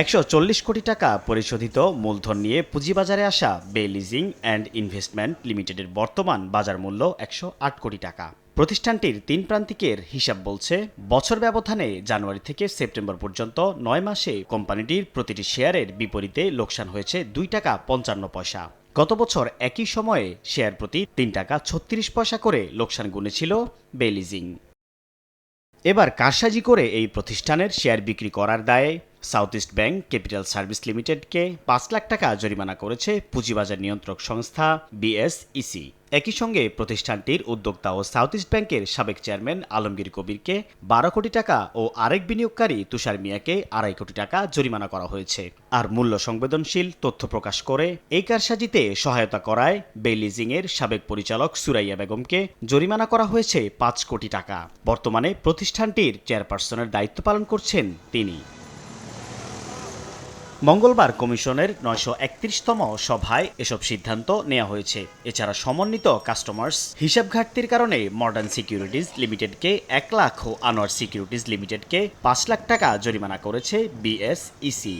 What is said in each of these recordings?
একশো চল্লিশ কোটি টাকা পরিশোধিত মূলধন নিয়ে পুঁজিবাজারে আসা বে লিজিং অ্যান্ড ইনভেস্টমেন্ট লিমিটেডের বর্তমান বাজার মূল্য একশো আট কোটি টাকা। প্রতিষ্ঠানটির তিন প্রান্তিকের হিসাব বলছে, বছর ব্যবধানে জানুয়ারি থেকে সেপ্টেম্বর পর্যন্ত নয় মাসে কোম্পানিটির প্রতিটি শেয়ারের বিপরীতে লোকসান হয়েছে দুই টাকা পঞ্চান্ন পয়সা। গত বছর একই সময়ে শেয়ার প্রতি তিন টাকা ছত্রিশ পয়সা করে লোকসান গুনেছিল বেলিজিং এবার কারসাজি করে এই প্রতিষ্ঠানের শেয়ার বিক্রি করার দায়ে south east bank capital service লিমিটেডকে পাঁচ লাখ টাকা জরিমানা করেছে পুঁজিবাজার নিয়ন্ত্রক সংস্থা বিএসইসি। একই সঙ্গে প্রতিষ্ঠানটির উদ্যোক্তা ও সাউথ ইস্ট ব্যাংকের সাবেক চেয়ারম্যান আলমগীর কবিরকে বারো কোটি টাকা ও আরেক বিনিয়োগকারী তুষার মিয়াকে আড়াই কোটি টাকা জরিমানা করা হয়েছে। আর মূল্য সংবেদনশীল তথ্য প্রকাশ করে এই কারসাজিতে সহায়তা করায় বেলিজিংয়ের সাবেক পরিচালক সুরাইয়া বেগমকে জরিমানা করা হয়েছে পাঁচ কোটি টাকা। বর্তমানে প্রতিষ্ঠানটির চেয়ারপারসনের দায়িত্ব পালন করছেন তিনি। মঙ্গলবার কমিশনের নয়শো একত্রিশতম সভায় এসব সিদ্ধান্ত নেওয়া হয়েছে। এছাড়া সমন্বিত কাস্টমার্স হিসাব ঘাটতির কারণে মডার্ন সিকিউরিটিজ লিমিটেডকে এক লাখ ও আনোয়ার সিকিউরিটিজ লিমিটেডকে পাঁচ লাখ টাকা জরিমানা করেছে বিএসইসি।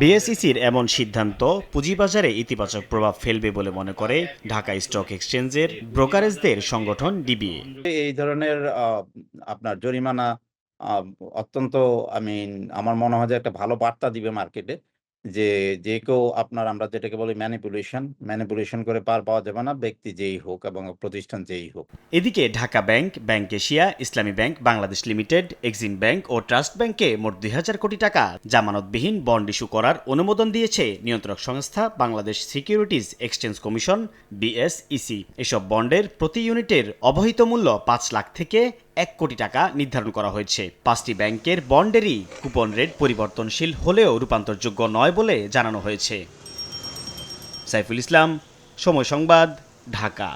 বিএসইসির এমন সিদ্ধান্ত পুঁজিবাজারে ইতিবাচক প্রভাব ফেলবে বলে মনে করে ঢাকা স্টক এক্সচেঞ্জের ব্রোকারেজদের সংগঠন ডিবিএ। এই ধরনের আপনার জরিমানা অত্যন্ত আমি আমার মনে হয় যে একটা ভালো বার্তা দিবে মার্কেটে যে যে কেউ আপনার আমরা যেটাকে বলি ম্যানিপুলেশন ম্যানিপুলেশন করে পার পাওয়া যাবে না, ব্যক্তি যেই হোক এবং প্রতিষ্ঠান যেই হোক। এদিকে Dhaka bank bank Asia, Islami bank, Bangladesh limited, Exim bank ও ট্রাস্ট ব্যাংকে মোট দুই হাজার কোটি টাকা জামানতবিহীন বন্ড ইস্যু করার অনুমোদন দিয়েছে নিয়ন্ত্রক সংস্থা Bangladesh securities exchange commission, BSEC. এসব বন্ডের প্রতি ইউনিটের অবহিত মূল্য পাঁচ লাখ থেকে এক কোটি টাকা নির্ধারণ করা হয়েছে। পাঁচটি ব্যাংকের বন্ডেরই কুপন রেট পরিবর্তনশীল হলেও রূপান্তরযোগ্য নয় বলে জানানো হয়েছে। সাইফুল ইসলাম, সময় সংবাদ, ঢাকা।